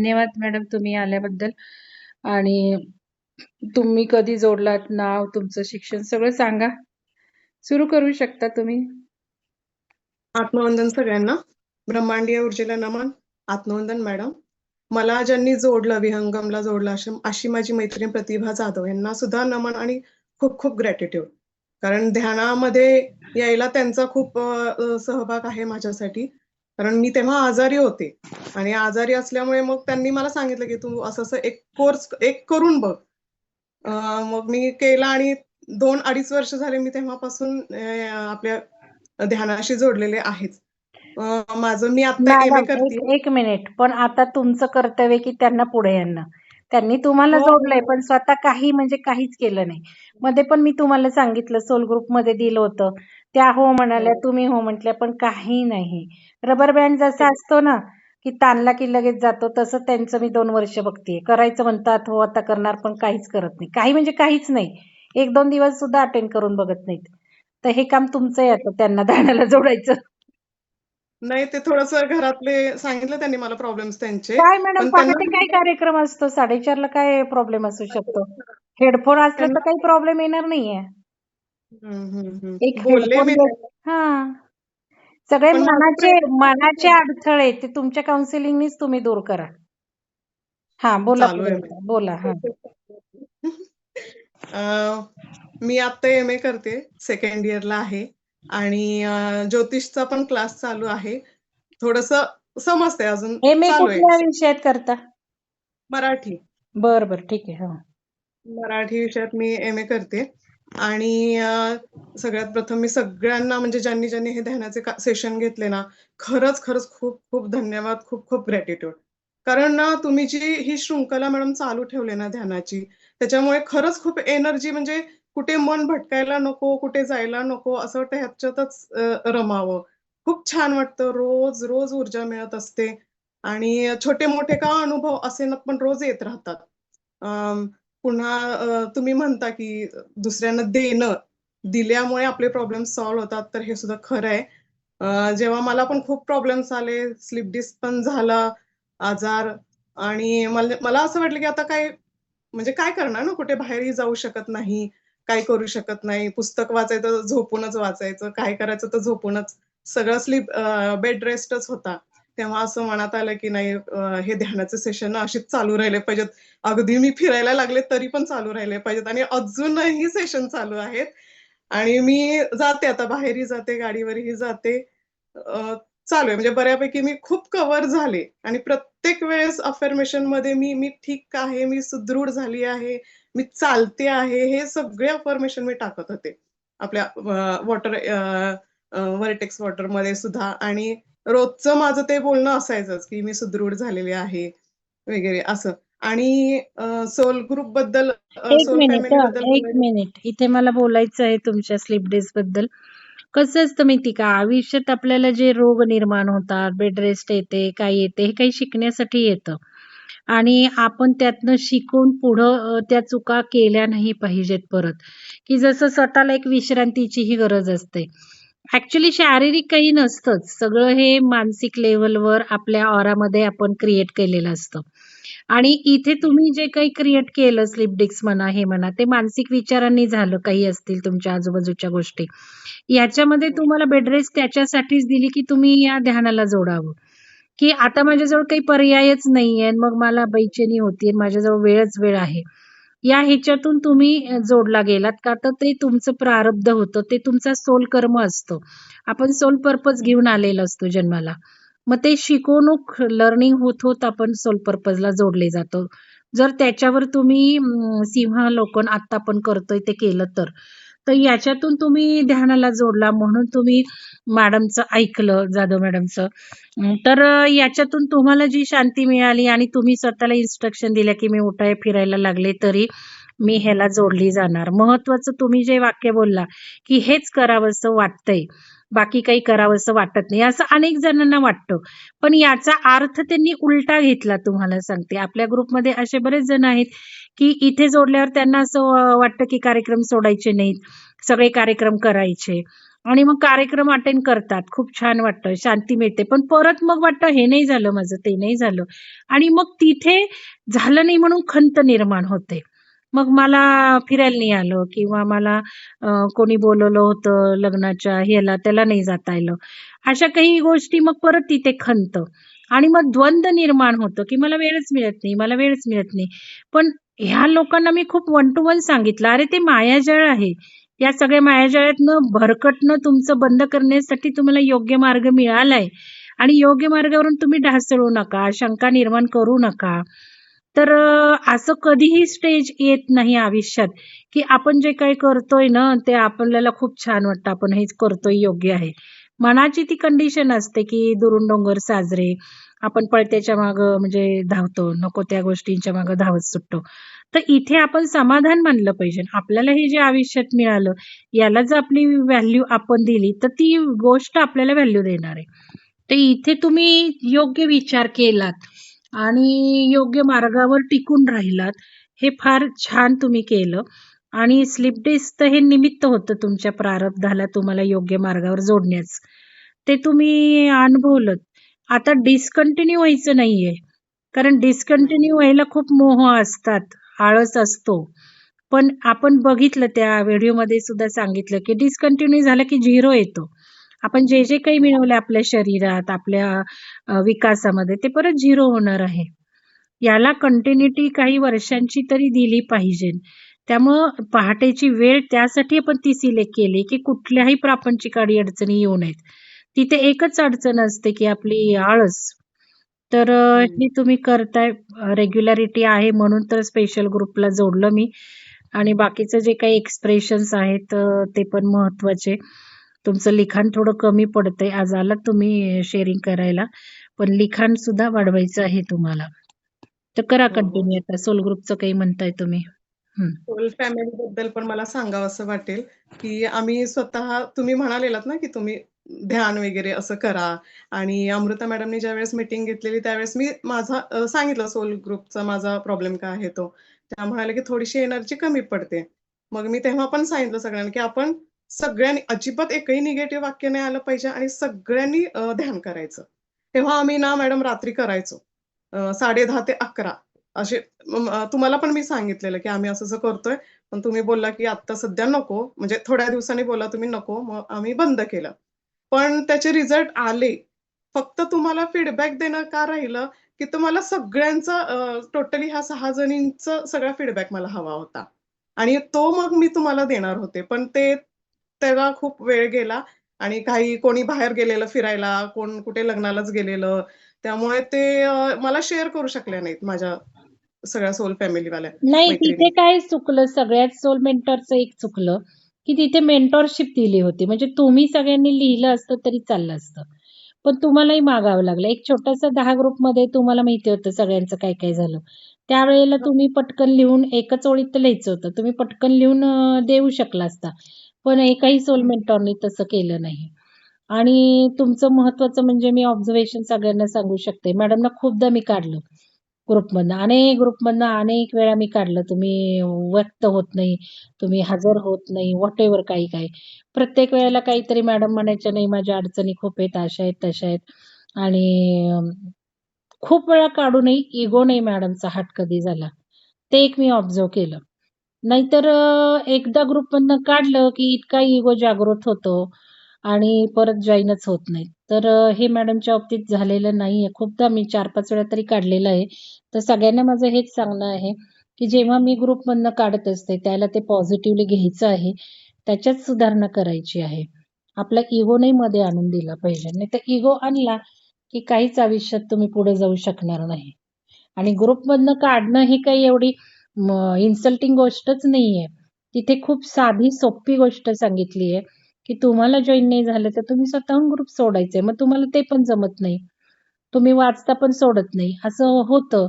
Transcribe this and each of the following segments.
धन्यवाद मॅडम तुम्ही आल्याबद्दल. आणि तुम्ही कधी जोडलात नाव तुमचं शिक्षण सगळं सांगा. सुरू करू शकता तुम्ही. आत्मवंदन सगळ्यांना. ब्रह्मांडीय ऊर्जेला नमन. आत्मवंदन मॅडम. मला ज्यांनी जोडलं विहंगमला जोडलं अशी अशी माझी मैत्रीण प्रतिभा जाधव यांना सुद्धा नमन आणि खूप खूप ग्रॅटिट्यूड कारण ध्यानामध्ये यायला त्यांचा खूप सहभाग आहे माझ्यासाठी. कारण मी तेव्हा आजारी होते. आणि आजारी असल्यामुळे मग त्यांनी मला सांगितलं की तू असं असं एक कोर्स एक करून बघ. मग मी केला आणि दोन अडीच वर्ष झाले मी तेव्हापासून आपल्या ध्यानाशी जोडलेले आहेच माझं मी आता एम ए मॅडम करते. एक एक मिनिट. पण आता तुमचं कर्तव्य की त्यांना पुढे यांना. त्यांनी तुम्हाला हो. जोडलंय पण स्वतः काही म्हणजे काहीच केलं नाही. मध्ये पण मी तुम्हाला सांगितलं सोल ग्रुपमध्ये दिलं होतं. त्या हो म्हणाल्या तुम्ही हो म्हटल्या पण काही नाही. रबर बँड जसा असतो ना की ताणला की लगेच जातो तसं त्यांचं मी दोन वर्ष बघतेय. करायचं म्हणतात हो आता करणार पण काहीच करत नाही. काही म्हणजे काहीच नाही. एक दोन दिवस सुद्धा अटेंड करून बघत नाहीत. तर हे काम तुमचं आहे आता त्यांना धाडाला जोडायचं. नाही ते थोडस घरातले सांगितलं त्यांनी मला प्रॉब्लेम्स त्यांचे. काय मॅडम पण पहाटे काय कार्यक्रम असतो? साडेचारला काय प्रॉब्लेम असू शकतो? हेडफोन असले तर काही प्रॉब्लेम येणार नाहीये. हम्म, हम्म, हम्म. एक बोलले हेडफोन मी हा. सगळे पण माझं मनाचे प्रयत्न- मनाचे अडथळे ते तुमच्या काउन्सिलिंगनीच तुम्ही दूर करा. हा बोला चालू आहे बोला हा. अं, मी आता एम ए करते सेकंड इयरला आहे. आणि अं, ज्योतिषचा पण क्लास चालू आहे. थोडस समजते अजून. एम ए चालू कुठल्या विषयात करता? मराठी. बर बर. ठीक आहे हा. मराठी विषयात मी एम ए करते. आणि सगळ्यात प्रथम मी सगळ्यांना म्हणजे ज्यांनी ज्यांनी हे ध्यानाचे सेशन घेतले ना खरंच खरंच खूप खूप धन्यवाद खूप खूप ग्रॅटिट्यूड कारण ना तुम्ही जी ही शृंखला मॅडम चालू ठेवली ना ध्यानाची त्याच्यामुळे खरंच खूप एनर्जी म्हणजे कुठे मन भटकायला नको कुठे जायला नको असं वाटतं ह्याच्यातच रमावं. खूप छान वाटतं रोज रोज ऊर्जा मिळत असते. आणि छोटे मोठे का अनुभव असे ना पण रोज येत राहतात. पुन्हा तुम्ही म्हणता की दुसऱ्यांना देणं दिल्यामुळे आपले प्रॉब्लेम सॉल्व्ह होतात तर हे सुद्धा खरं आहे. जेव्हा मला पण खूप प्रॉब्लेम्स आले स्लिप डिस्क पण झाला आजार आणि मला मला असं वाटलं की आता काय म्हणजे काय करणार ना? कुठे बाहेरही जाऊ शकत नाही काय करू शकत नाही. पुस्तक वाचायचं झोपूनच वाचायचं काय करायचं तर झोपूनच. सगळं स्लीप बेड रेस्टच होता. तेव्हा असं मनात आलं की नाही हे ध्यानाचे सेशन अशीच चालू राहिले पाहिजेत. अगदी मी फिरायला लागले तरी पण चालू राहिले पाहिजेत आणि अजूनही सेशन चालू आहेत. आणि मी जाते आता बाहेरही जाते गाडीवरही जाते. चालू आहे. म्हणजे बऱ्यापैकी मी खूप कव्हर झाले. आणि प्रत्येक वेळेस अफर्मेशनमध्ये मी मी ठीक आहे मी सुदृढ झाली आहे मी चालते आहे हे सगळे अफर्मेशन मी टाकत होते. आपल्या वॉटर वर्टेक्स वॉटरमध्ये सुद्धा. आणि रोजचं माझं ते बोलणं असायचंच की मी सुदृढ झालेले आहे वगैरे असं. आणि सोल ग्रुपबद्दल एक सोल मिनिट एक इथे मला बोलायचं आहे तुमच्या स्लीप डेजबद्दल. कसं असतं माहिती का? आयुष्यात आपल्याला जे रोग निर्माण होतात बेड रेस्ट येते काय येते हे काही शिकण्यासाठी येतं. आणि आपण त्यातनं शिकून पुढं त्या चुका केल्या नाही पाहिजेत परत. की जसं स्वतःला एक विश्रांतीचीही गरज असते. ऍक्च्युली शारीरिक काही नसतंच. सगळं हे मानसिक लेवलवर आपल्या ऑरामध्ये आपण क्रिएट केलेलं असतं. आणि इथे तुम्ही जे काही क्रिएट केलं स्लिप डिस्क म्हणा हे म्हणा ते मानसिक विचारांनी झालं. काही असतील तुमच्या आजूबाजूच्या गोष्टी. याच्यामध्ये तुम्हाला बेड रेस्ट त्याच्यासाठीच दिली की तुम्ही या ध्यानाला जोडावं. की आता माझ्याजवळ काही पर्यायच नाहीये. मग मला बेचैनी होतीये. माझ्याजवळ वेळच वेळ आहे. या ह्याच्यातून तुम्ही जोडला गेलात का? तर ते तुमचं प्रारब्ध होतं. ते तुमचा सोल कर्म असतो. आपण सोल पर्पज घेऊन आलेलो असतो जन्माला. मग ते शिकवणूक लर्निंग होत होत आपण सोल पर्पजला जोडले जातो. जर त्याच्यावर तुम्ही सिंह लोकन आता आपण करतोय ते केलं तर. तर याच्यातून तुम्ही ध्यानाला जोडला म्हणून तुम्ही मॅडमचं ऐकलं जाधव मॅडमचं. तर याच्यातून तुम्हाला जी शांती मिळाली आणि तुम्ही स्वतःला इन्स्ट्रक्शन दिल्या की मी उठाय फिरायला लागले तरी मी ह्याला जोडली जाणार. महत्वाचं तुम्ही जे वाक्य बोलला की हेच करावंसं वाटतंय. बाकी काही करावंसं वाटत नाही. असं अनेक जणांना वाटतं. पण याचा अर्थ त्यांनी उलटा घेतला तुम्हाला सांगते. आपल्या ग्रुपमध्ये असे बरेच जण आहेत की इथे जोडल्यावर त्यांना असं वाटतं की कार्यक्रम सोडायचे नाहीत. सगळे कार्यक्रम करायचे. आणि मग कार्यक्रम अटेंड करतात. खूप छान वाटतं, शांती मिळते. पण परत मग वाटतं हे नाही झालं माझं, ते नाही झालं. आणि मग तिथे झालं नाही म्हणून खंत निर्माण होते. मग मला फिरायला नाही आलं किंवा मला अ, कोणी बोलवलं होतं लग्नाच्या ह्याला, त्याला नाही जाता आलं. अशा काही गोष्टी मग परत तिथे खंत आणि मग द्वंद्व निर्माण होतं, की मला वेळच मिळत नाही, मला वेळच मिळत नाही. पण ह्या लोकांना मी खूप वन टू वन सांगितलं, "अरे ते मायाजाळ आहे. या सगळ्या मायाजाळातनं भरकटणं तुमचं बंद करण्यासाठी तुम्हाला योग्य मार्ग मिळालाय आणि योग्य मार्गावरून तुम्ही ढासळू नका, शंका निर्माण करू नका." तर असं कधीही स्टेज येत नाही आयुष्यात, की आपण जे काही करतोय ना, ते आपल्याला खूप छान वाटतं, आपण हेच करतोय योग्य आहे. मनाची ती कंडिशन असते, की दुरून डोंगर साजरे, आपण पळत्याच्या मागं म्हणजे धावतो, नको त्या गोष्टींच्या मागं धावत सुटतो. तर इथे आपण समाधान मानलं पाहिजे. आपल्याला हे जे आयुष्यात मिळालं, याला जर आपली व्हॅल्यू आपण दिली, तर ती गोष्ट आपल्याला व्हॅल्यू देणार आहे. तर इथे तुम्ही योग्य विचार केलात आणि योग्य मार्गावर टिकून राहिलात, हे फार छान तुम्ही केलं आणि स्लिप डिस्क तर हे निमित्त होतं तुमच्या प्रारब्धाला तुम्हाला योग्य मार्गावर जोडण्याचं. ते तुम्ही अनुभवलंत. आता डिस्कंटिन्यू व्हायचं नाहीये. कारण डिस्कंटिन्यू व्हायला खूप मोह असतात, आळस असतो. पण आपण बघितलं त्या व्हिडिओमध्ये सुद्धा सांगितलं, की डिस्कंटिन्यू झालं की झिरो येतो. आपण जे, जे काही मिळवलं आपल्या शरीरात, आपल्या अ, विकासामध्ये ते परत झिरो होणार आहे. याला कंटिन्यूटी काही वर्षांची तरी दिली पाहिजे. त्यामुळं पहाटेची वेळ त्यासाठी आपण ती सिलेक्ट केली, की कुठल्याही प्रापंचिक अडी-अडचणी येऊ नयेत. तिथे एकच अडचण असते, की आपली आळस. तर अ, हं. हे तुम्ही करताय रेग्युलॅरिटी आहे म्हणून तर स्पेशल ग्रुपला जोडलं मी आणि बाकीचं जे काही एक्सप्रेशन्स आहेत अ, ते पण महत्त्वाचे. तुमचं लिखाण थोडं कमी पडतंय. आज आलात तुम्ही शेअरिंग करायला, पण लिखाण सुद्धा वाढवायचं आहे तुम्हाला. तर करा हो, हो. कंटिन्यू आता सोल ग्रुपचं काही म्हणताय तुम्ही? हं. सोल फॅमिलीबद्दल पण मला सांगावसं वाटेल, की आम्ही स्वतः तुम्ही म्हणालेलात ना, की तुम्ही ध्यान वगैरे असं करा आणि अमृता मॅडमनी ज्यावेळेस मीटिंग घेतलेली त्यावेळेस मी माझा अ, सांगितलं सोल ग्रुपचा माझा प्रॉब्लेम काय आहे तो. त्या म्हणाल्या, की थोडीशी एनर्जी कमी पडते. मग मी तेव्हा पण सांगितलं सगळ्यांना, की आपण सगळ्यांनी अजिबात एकही निगेटिव्ह वाक्य नाही आलं पाहिजे आणि सगळ्यांनी ध्यान करायचं. तेव्हा आम्ही ना मॅडम रात्री करायचो. साडे दहा ते 11 असे तुम्हाला पण मी सांगितलेलं, की आम्ही असं-असं करतोय. पण तुम्ही बोलला, की आता सध्या नको. म्हणजे थोड्या दिवसांनी बोलला तुम्ही नको. मग आम्ही बंद केलं. पण त्याचे रिझल्ट आले. फक्त तुम्हाला फीडबॅक देणं का राहिलं, की तुम्हाला सगळ्यांचा टोटली ह्या सहा जणींचा सगळा फीडबॅक मला हवा होता. आणि तो मग मी तुम्हाला देणार होते. पण ते त्याला खूप वेळ गेला आणि काही कोणी बाहेर गेलेलं फिरायला, कोण कुठे लग्नालाच गेलेलं. त्यामुळे ते मला शेअर करू शकल्या नाहीत माझ्या सगळ्या सोल फॅमिलीवाल्या नाही, तिथे. काय चुकलं सगळ्यात सोल मेंटॉरचं एक चुकलं, की तिथे मेंटॉरशिप दिली होती. म्हणजे तुम्ही सगळ्यांनी लिहिलं असतं तरी चाललं असतं. पण तुम्हालाही मागावं लागलं. एक छोटासा 10 ग्रुपमध्ये तुम्हाला माहिती होतं सगळ्यांचं काय-काय झालं. त्यावेळेला तुम्ही पटकन लिहून एकच ओळीत तर लिहायचं होतं. तुम्ही पटकन लिहून देऊ शकला असता. पण एकाही सोल मेंटॉरनी तसं केलं नाही. आणि तुमचं महत्त्वाचं म्हणजे मी ऑब्झर्वेशन सगळ्यांना सांगू शकते. मॅडमना खूपदा मी काढलं ग्रुपमधनं. अनेक ग्रुपमधनं अनेक वेळा मी काढलं. तुम्ही व्यक्त होत नाही, तुम्ही हजर होत नाही, व्हॉटएव्हर काही-काही. प्रत्येक वेळेला काहीतरी मॅडम म्हणायच्या, "नाही माझ्या अडचणी खूप आहेत, अशा आहेत, तशा आहेत." आणि खूप वेळा काढूनही इगो नाही मॅडमचा हट कधी झाला. ते एक मी ऑब्झर्व्ह केलं. नाहीतर अ, एकदा ग्रुपमधनं काढलं, की इतका इगो जागृत होतो आणि परत जॉईनच होत नाही. तर अ, हे मॅडमच्या बाबतीत झालेलं नाहीये. खूपदा मी 4-5 वेळा तरी काढलेलं आहे. तर सगळ्यांना माझं हेच सांगणं आहे, की जेव्हा मी ग्रुपमधनं काढत असते, त्याला ते पॉझिटिव्हली घ्यायचं आहे. त्याच्यात सुधारणा करायची आहे. आपला इगो नाही मध्ये आणून दिला पाहिजे. नाहीतर इगो आणला, की काहीच आयुष्यात तुम्ही पुढे जाऊ शकणार नाही. आणि ग्रुपमधनं काढणं ही काही एवढी इन्सल्टिंग गोष्टच नाहीये. तिथे खूप साधी सोपी गोष्ट सांगितली आहे, की तुम्हाला जॉईन नाही झालं, तर तुम्ही स्वतःहून ग्रुप सोडायचे. मग तुम्हाला ते पण जमत नाही. तुम्ही वाचता पण सोडत नाही, असं होतं.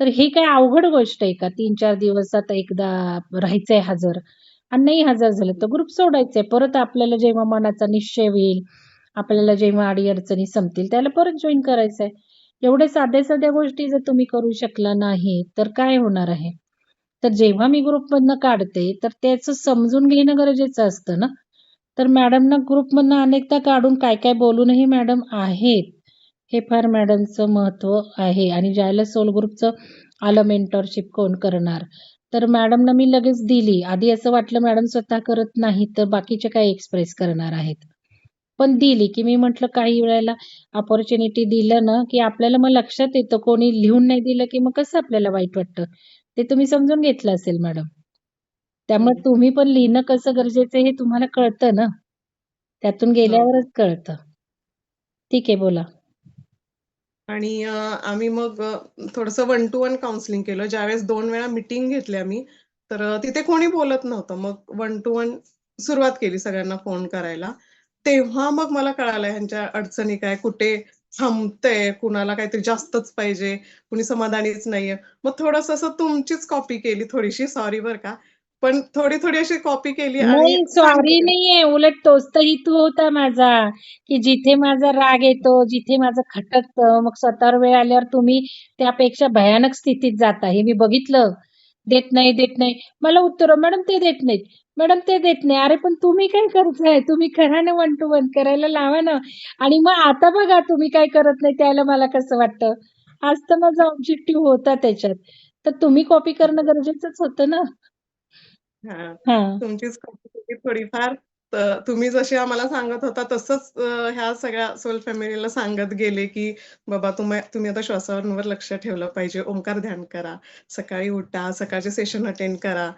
तर ही काय अवघड गोष्ट आहे का? 3-4 दिवसात एकदा राहायचंय हजर आणि नाही हजर झालं तर ग्रुप सोडायचंय. परत आपल्याला जेव्हा मनाचा निश्चय होईल, आपल्याला जेव्हा अडीअडचणी संपतील, त्याला परत जॉईन करायचंय. एवढे साध्या-साध्या गोष्टी जर तुम्ही करू शकला नाही, तर काय होणार आहे? तर जेव्हा मी ग्रुपमधनं काढते, तर त्याचं समजून घेणं गरजेचं असतं ना. तर मॅडमना ग्रुपमधनं अनेकदा काढून काय-काय बोलूनही मॅडम आहेत. हे फार मॅडमचं महत्त्व आहे आणि ज्याला सोल ग्रुपचं आलं मेंटरशिप कोण करणार, तर मॅडमना मी लगेच दिली. आधी असं वाटलं मॅडम स्वतः करत नाही तर बाकीचे काय एक्सप्रेस करणार आहेत. पण दिली, की मी म्हटलं काही वेळेला अपॉर्च्युनिटी दिलं ना, की आपल्याला मग लक्षात येतं. कोणी लिहून नाही दिलं, की मग कसं आपल्याला वाईट वाटतं. ते तुम्ही समजून घेतलं असेल मॅडम. त्यामुळे हं. तुम्ही पण लिहिणं कसं गरजेचं आहे हे तुम्हाला कळतं ना. त्यातून हो. गेल्यावरच कळतं. ठीक आहे बोला. आणि अ, आम्ही मग अ, थोडंसं वन टू वन काउन्सिलिंग केलं. ज्यावेळेस 2 वेळा मीटिंग घेतली आम्ही, तर अ, तिथे कोणी बोलत नव्हतं. मग वन टू वन सुरुवात केली सगळ्यांना फोन करायला. तेव्हा मग मला कळालं ह्यांच्या अडचणी काय, कुठे थांबतंय, कुणाला काहीतरी जास्तच पाहिजे, कुणी समाधानीच नाहीये. मग थोडंसं असं तुमचीच कॉपी केली थोडीशी, सॉरी बरं का. पण थोडी-थोडी अशी कॉपी केली आणि नाही, सॉरी. नाहीये. उलट तोच तर हेतू होता माझा, की जिथे माझा राग येतो, जिथे माझं खटकतं, मग स्वतःवर वेळ आल्यावर तुम्ही त्यापेक्षा भयानक स्थितीत जाता. हे मी बघितलं. देत नाही, देत नाही. मला उत्तरं, "मॅडम ते देत नाहीत. मॅडम ते देत नाही." अरे पण तुम्ही काय करताय? तुम्ही करा ना वन टू वन करायला लावा ना. आणि मग आता बघा तुम्ही काय करत नाही त्यावेळेला मला कसं वाटतं. हाच तर माझा ऑब्जेक्टिव्ह होता त्याच्यात. तर तुम्ही कॉपी करणं गरजेचंच होतं ना. हां. हां. तुमचीच कॉपी थोडीफार. तुम्ही जसे आम्हाला सांगत होता तसंच अ, ह्या सगळ्या सोल फॅमिलीला सांगत गेले, की बाबा तुम्ही तुम्ही आता श्वासांवर लक्ष ठेवलं पाहिजे. ओंकार ध्यान करा. सकाळी उठा, सकाळचे सेशन अटेंड करा.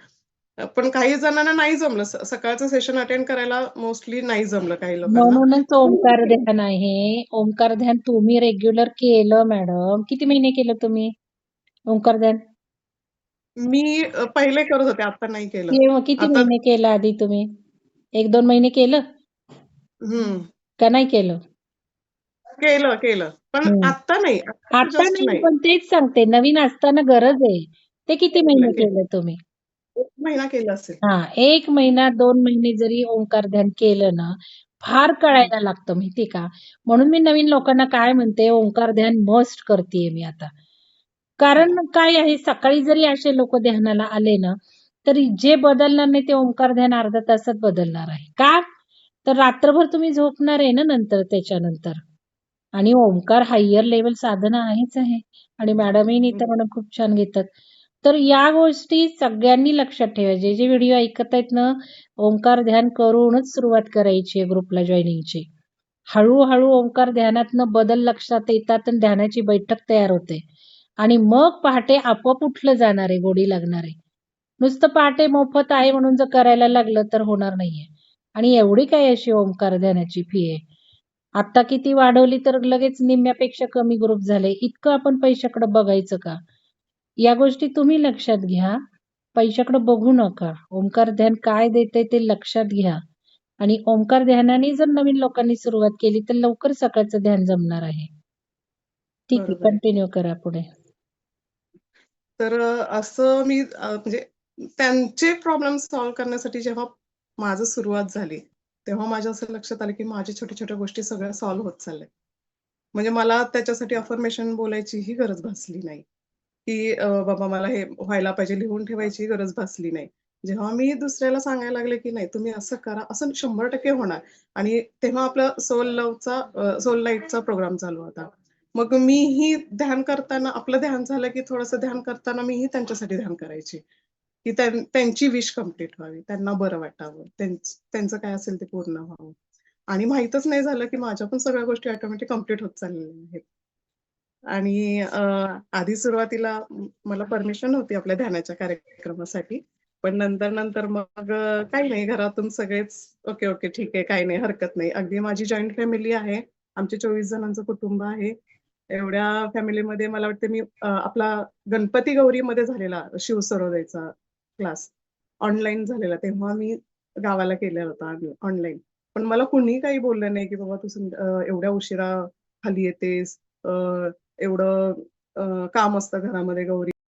पण काही जणांना नाही जमलं. सकाळचं सेशन अटेंड करायला मोस्टली नाही जमलं काही. म्हणूनच ओंकार ध्यान आहे. ओंकार ध्यान तुम्ही रेग्युलर केलं मॅडम. किती महिने केलं तुम्ही ओंकार ध्यान? मी पहिले करत होते, आता नाही केलं. किती महिने केलं आधी तुम्ही? 1-2 महिने केलं? का नाही केलं? केलं, केलं. पण. आता नाही. आता नाही. पण तेच सांगते नवीन असताना गरज आहे. ते किती महिने. केलं तुम्ही? 1 महिना केलं असेल. हां, 1 महिना, 2 महिने जरी ओंकार ध्यान केलं ना, फार हं. कळायला लागतं माहिती का? म्हणून मी नवीन लोकांना काय म्हणते, ओंकार ध्यान मस्ट करतीये मी आता. कारण हां. काय आहे, सकाळी जरी असे लोकं ध्यानाला आले ना, तरी जे बदलणार नाही ते ओंकार ध्यान अर्ध्या तासात बदलणार आहे. का? तर रात्रभर तुम्ही झोपणार आहे ना नंतर त्याच्यानंतर. आणि ओंकार हायर लेव्हल साधना आहेच आहे. आणि मॅडमही हं. नित्य म्हणून खूप छान घेतात. तर या गोष्टी सगळ्यांनी लक्षात ठेवायचे जे, जे व्हिडिओ ऐकत आहेत ना, ओंकार ध्यान करूनच सुरुवात करायची आहे ग्रुपला जॉईनिंगची हळूहळू ओंकार ध्यानातनं बदल लक्षात येतात आणि ध्यानाची बैठक तयार होते. आणि मग पहाटे आपोआप उठलं जाणार आहे, गोडी लागणार आहे. नुसतं पहाटे मोफत आहे म्हणून जर करायला लागलं तर होणार नाहीये. आणि एवढी काय अशी ओंकार ध्यानाची फी आहे. आता किती वाढवली तर लगेच निम्म्यापेक्षा कमी ग्रुप झाले. इतकं आपण पैशाकडे बघायचं का? या गोष्टी तुम्ही लक्षात घ्या. पैशाकडे बघू नका. ओंकार ध्यान काय देतंय ते लक्षात घ्या. आणि ओंकार ध्यानाने जर नवीन लोकांनी सुरुवात केली तर लवकर सकाळचं ध्यान जमणार आहे. ठीक आहे, बरोबर. कंटिन्यू करा पुढे. तर असं मी अ, म्हणजे त्यांचे प्रॉब्लेम सॉल्व्ह करण्यासाठी जेव्हा माझं सुरुवात झाली, तेव्हा माझ्या असं लक्षात आलं, की माझ्या छोट्या-छोट्या गोष्टी सगळ्या सॉल्व्ह होत चालल्यात. म्हणजे मला त्याच्यासाठी अफर्मेशन बोलायचीही गरज भासली नाही, की बाबा मला हे व्हायला पाहिजे, लिहून ठेवायची गरज भासली नाही. जेव्हा मी दुसऱ्याला सांगायला लागले, की नाही तुम्ही असं करा, असं 100% होणार आणि तेव्हा आपला सोल लवचा सोल लाईटचा प्रोग्राम चालू होता. मग मीही ध्यान करताना आपलं ध्यान झालं, की थोडंसं ध्यान करताना मीही त्यांच्यासाठी ध्यान करायची, की त्यांची विश कंप्लीट व्हावी, त्यांना बरं वाटावं, त्यांचं काय असेल ते पूर्ण व्हावं. आणि माहितच नाही झालं, की माझ्या पण सगळ्या गोष्टी ऑटोमॅटिक कंप्लीट होत चाललेल्या आहेत. आणि आधी सुरुवातीला मला परमिशन नव्हती आपल्या ध्यानाच्या कार्यक्रमासाठी. पण नंतर-नंतर मग काही नाही घरातून सगळेच ओके, ओके, ठीक आहे, काही नाही, हरकत नाही. अगदी माझी जॉईंट फॅमिली आहे. आमचे 24 जणांचं कुटुंब आहे. एवढ्या फॅमिलीमध्ये मला वाटतं मी आपला गणपती गौरीमध्ये झालेला शिवसरोदयचा क्लास ऑनलाईन झालेला. तेव्हा मी गावाला केला होता ऑनलाईन. पण मला कुणी काही बोललं नाही, की बाबा तू एवढ्या उशिरा खाली येतेस, एवढं अ, काम असतं घरामध्ये गौरी.